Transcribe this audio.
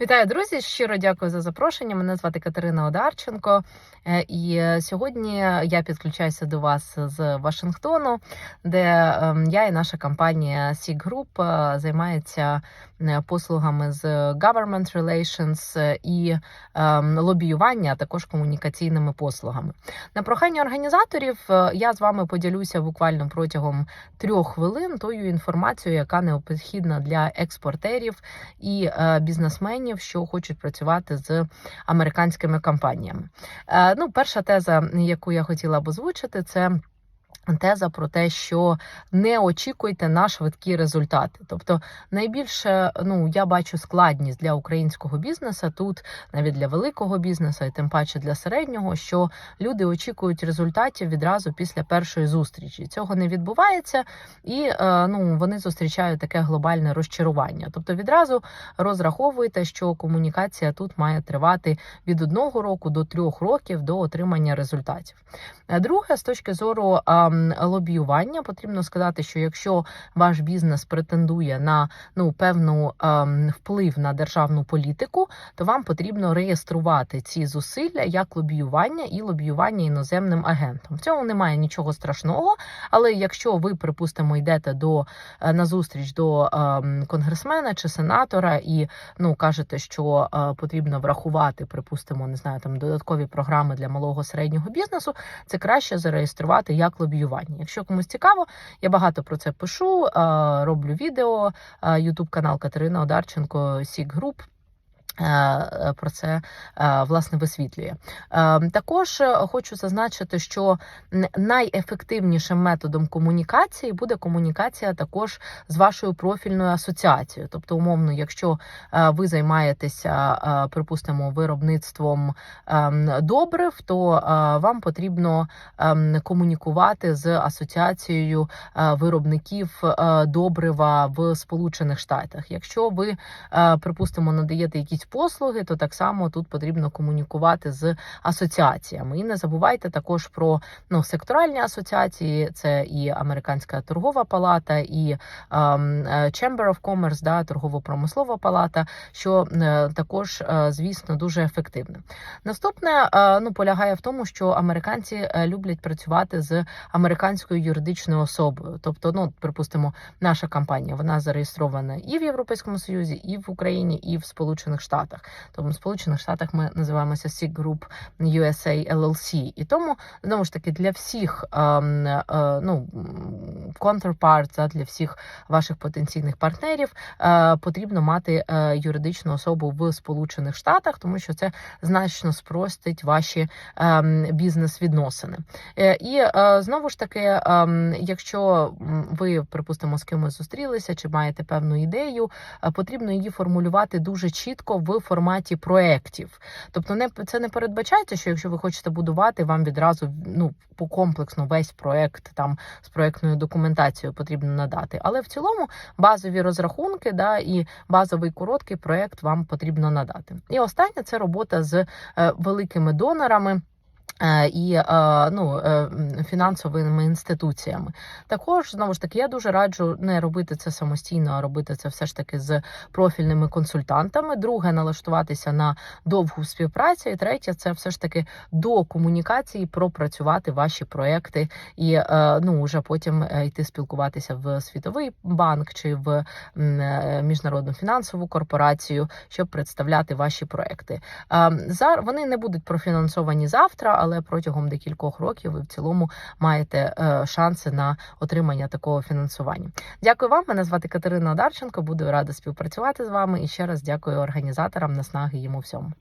Вітаю, друзі! Щиро дякую за запрошення. Мене звати Катерина Одарченко, Е, і сьогодні я підключаюся до вас з Вашингтону, де ем, я і наша компанія SIG Group е, займається послугами з government relations е, і ем, лобіювання, а також комунікаційними послугами. На прохання організаторів я з вами поділюся буквально протягом трьох хвилин тою інформацією, яка необхідна для експортерів і е, бізнесменів, що хочуть працювати з американськими компаніями. Е, Ну, перша теза, яку я хотіла б озвучити, це. Теза про те, що не очікуйте на швидкі результати. Тобто, найбільше ну я бачу складність для українського бізнесу тут, навіть для великого бізнесу, і тим паче для середнього, що люди очікують результатів відразу після першої зустрічі. Цього не відбувається, і е, ну вони зустрічають таке глобальне розчарування. Тобто, відразу розраховуйте, що комунікація тут має тривати від одного року до трьох років до отримання результатів. Е, Друге, з точки зору ем, лобіювання, потрібно сказати, що якщо ваш бізнес претендує на ну певну ем, вплив на державну політику, то вам потрібно реєструвати ці зусилля як лобіювання і лобіювання іноземним агентом. В цьому немає нічого страшного. Але якщо ви, припустимо, йдете до е, на зустріч до ем, конгресмена чи сенатора і ну кажете, що е, потрібно врахувати, припустимо, не знаю, там додаткові програми для малого середнього бізнесу, це краще зареєструвати як лобіювання. Якщо комусь цікаво, я багато про це пишу, роблю відео. Ютуб канал Катерина Одарченко Сік Груп. Е, Про це е, власне висвітлює. Е, Також е, хочу зазначити, що найефективнішим методом комунікації буде комунікація також з вашою профільною асоціацією. Тобто, умовно, якщо е, ви займаєтеся, е, припустимо, виробництвом ем, добрив, то е, вам потрібно ем, комунікувати з асоціацією е, виробників е, добрива в Сполучених Штатах. Якщо ви, е, припустимо, надаєте якісь послуги, то так само тут потрібно комунікувати з асоціаціями. І не забувайте також про ну, секторальні асоціації, це і Американська торгова палата, і е, Chamber of Commerce, да, торгово-промислова палата, що е, також, е, звісно, дуже ефективне. Наступне ну полягає в тому, що американці люблять працювати з американською юридичною особою. Тобто, ну припустимо, наша компанія вона зареєстрована і в Європейському Союзі, і в Україні, і в Сполучених Штатах. Тому в Сполучених Штатах ми називаємося SIG Group USA LLC. І тому знову ж таки для всіх ем, е, ну для всіх ваших потенційних партнерів е, потрібно мати е, юридичну особу в Сполучених Штатах, тому що це значно спростить ваші ем, бізнес-відносини. І знову ж таки, ем, якщо ви, припустимо, з кимось зустрілися чи маєте певну ідею, потрібно її формулювати дуже чітко в форматі проєктів. Тобто, не це не передбачається, що якщо ви хочете будувати, вам відразу ну по комплексно весь проєкт там з проєктною документацією потрібно надати. Але в цілому базові розрахунки, да і базовий короткий проєкт вам потрібно надати. І останнє це робота з е, великими донорами. І е, ну, е, фінансовими інституціями також знову ж таки я дуже раджу не робити це самостійно, а робити це все ж таки з профільними консультантами. Друге, налаштуватися на довгу співпрацю. І третє, це все ж таки до комунікації пропрацювати ваші проекти і е, ну вже потім е, йти спілкуватися в світовий банк чи в е, міжнародну фінансову корпорацію, щоб представляти ваші проекти. Е, Зар вони не будуть профінансовані завтра, але протягом декількох років ви в цілому маєте е, шанси на отримання такого фінансування. Дякую вам. Мене звати Катерина Одарченко. Буду рада співпрацювати з вами і ще раз дякую організаторам наснаги йому всьому.